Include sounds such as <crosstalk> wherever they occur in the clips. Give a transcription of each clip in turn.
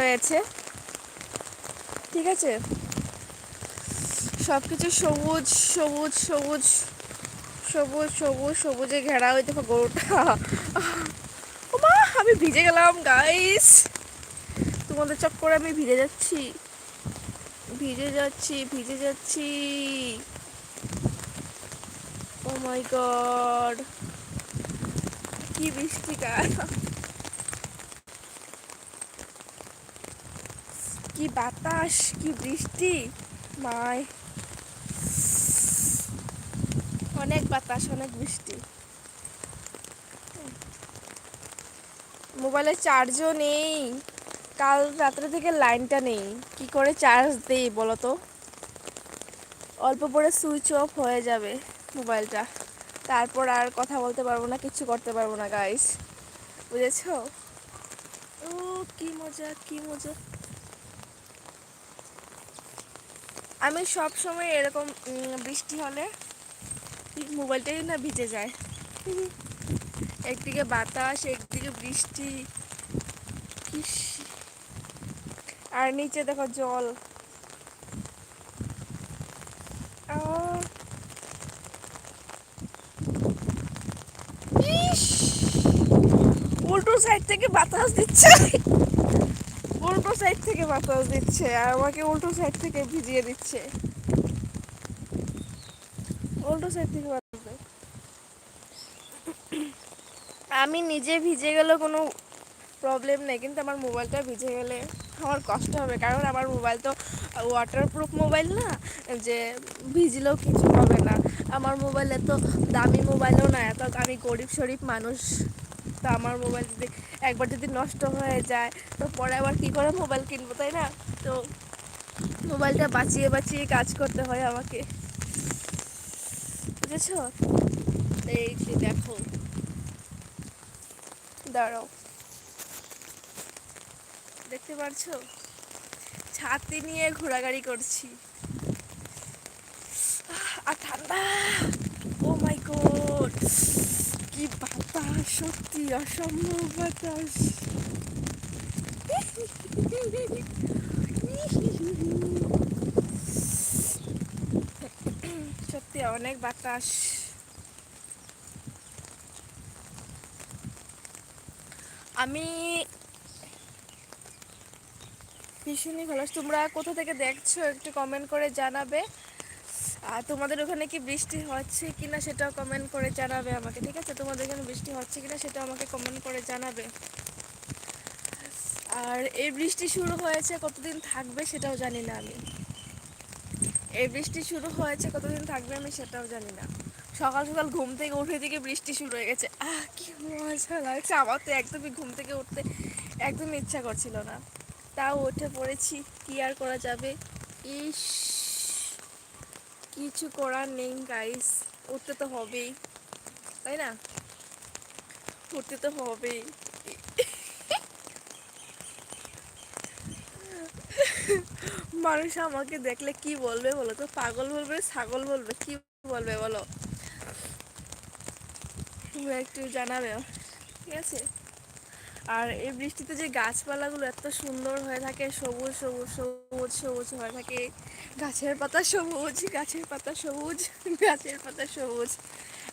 রয়েছে। ঠিক আছে? সব কিছু সবুজ সবুজ সবুজ সবুজ সবুজ, সবুজে ঘেরা ওই দেখো গরুটা। ওমা আমি ভিজে গেলাম গাইস তোমাদের চক্করে আমি ভিজে যাচ্ছি। ভিজে যাচ্ছি ভিজে যাচ্ছি। ও মাই গড কি বৃষ্টি কার কি বাতাস, কি বৃষ্টি? মায় অনেক বাতাস, অনেক বৃষ্টি। মোবাইলে চার্জও নেই। কাল রাত্রে থেকে লাইনটা নেই। কি করে চার্জ দেই বলো তো? অল্প পরে সুইচ অফ হয়ে যাবে মোবাইলটা। তারপর আর কথা বলতে পারব না, কিছু করতে পারব না গাইস বুঝেছ? ও, কি মজা কি মজা। আমি সব সময় এরকম বৃষ্টি হলে মোবাইলটাই না ভিজে যায়। একদিকে বাতাস, একদিকে বৃষ্টি। আর নিচে দেখো জল। উল্টো সাইড থেকে বাতাস দিচ্ছে। উল্টো সাইড থেকে বাতাস দিচ্ছে আর আমাকে উল্টো সাইড থেকে ভিজিয়ে দিচ্ছে। উল্টো সাইড থেকে বাতাস দেয়। আমি নিজে ভিজে গেলে কোনো প্রবলেম নেই, কিন্তু আমার মোবাইলটা ভিজে গেলে আমার কষ্ট হবে। কারণ আমার মোবাইল তো ওয়াটারপ্রুফ মোবাইল না, যে ভিজলেও কিছু হবে না। আমার মোবাইল এত দামি মোবাইলও না, এত আমি গরিব শরীফ মানুষ তো আমার মোবাইল যদি একবার যদি নষ্ট হয়ে যায়, তো পরে আবার কী করে মোবাইল কিনবো, তাই না? তো মোবাইলটা বাঁচিয়ে বাঁচিয়ে কাজ করতে হয় আমাকে। বুঝেছ? এই যে দেখো। দাঁড়াও। দেখতে পারছ ছাতি নিয়ে ঘোরাঘুরি করছি। আর ঠান্ডা ও মাই গড কি বাতাস সত্যি অসম্ভব বাতাস। সত্যি অনেক বাতাস। আমি ভীষণই ভালো তোমরা কোথা থেকে দেখছ একটু কমেন্ট করে জানাবে। আর তোমাদের ওখানে কি বৃষ্টি হচ্ছে কিনা সেটাও কমেন্ট করে জানাবে আমাকে, ঠিক আছে? তোমাদের এখানে বৃষ্টি হচ্ছে কিনা সেটাও আমাকে কমেন্ট করে জানাবে। আর এই বৃষ্টি শুরু হয়েছে কতদিন থাকবে সেটাও জানি না আমি। এই বৃষ্টি শুরু হয়েছে কতদিন থাকবে আমি সেটাও জানি না। সকাল সকাল ঘুম থেকে উঠে থেকে বৃষ্টি শুরু হয়ে গেছে। আহ, কি মজা লাগছে। আমার তো একদমই ঘুম থেকে উঠতে একদমই ইচ্ছা করছিল না। তাও উঠে পড়েছি। কি আর করা যাবে? ইস। কিছু করার নেই গাইস উঠতে তো হবেই, তাই না? উঠতে তো হবেই। মানুষ আমাকে দেখলে কি বলবে বলো তো? পাগল বলবে, ছাগল বলবে, কি বলবে বলো? তুমি একটু জানাবে। ঠিক আছে? আর এই বৃষ্টিতে যে গাছপালাগুলো এত সুন্দর হয়ে থাকে, সবুজ সবুজ সবুজ সবুজ হয়ে থাকে। গাছের পাতা সবুজ, গাছের পাতা সবুজ, <laughs> গাছের পাতা সবুজ।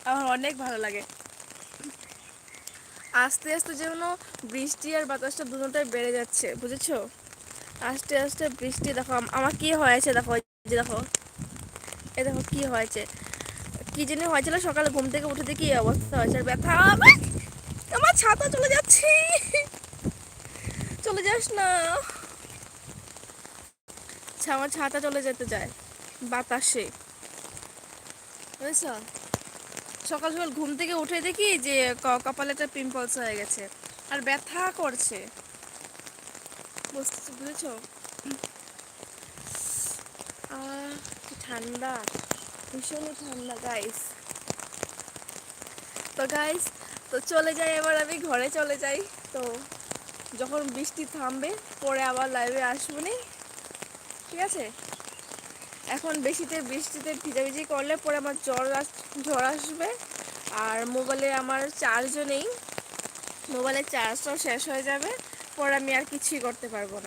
আমার অনেক ভালো লাগে। আস্তে আস্তে যেন বৃষ্টি আর বাতাসটা দুটোটাই বেড়ে যাচ্ছে, বুঝেছ? আস্তে আস্তে বৃষ্টি, দেখো, আম- আমার কি হয়েছে, দেখো যে দেখো। এ দেখো কি হয়েছে। কি জানি হয়েছিল, সকালে ঘুম থেকে উঠে এই অবস্থা হয়েছে। ব্যথা আমার ছাতা চলে যাচ্ছে। চলে যাস না। আচ্ছা, আমার ছাতা চলে যেতে যায় বাতাসে। সকাল সকাল ঘুম থেকে উঠে দেখি যে কপালে একটা পিম্পলস হয়ে গেছে। আর ব্যথা করছে। বুঝতে বুঝেছ? ঠান্ডা। ভীষণ ঠান্ডা গাইস তো গাইস তো চলে যাই, এবার আমি ঘরে চলে যাই। তো যখন বৃষ্টি থামবে, পরে আবার লাইভে আসব নি। ঠিক আছে? এখন বেশিতে বৃষ্টিতে ভিজাভিজি করলে পরে আমার জ্বর আস, জ্বর আসবে। আর মোবাইলে আমার চার্জও নেই। মোবাইলের চার্জটাও শেষ হয়ে যাবে। পরে আমি আর কিছুই করতে পারব না।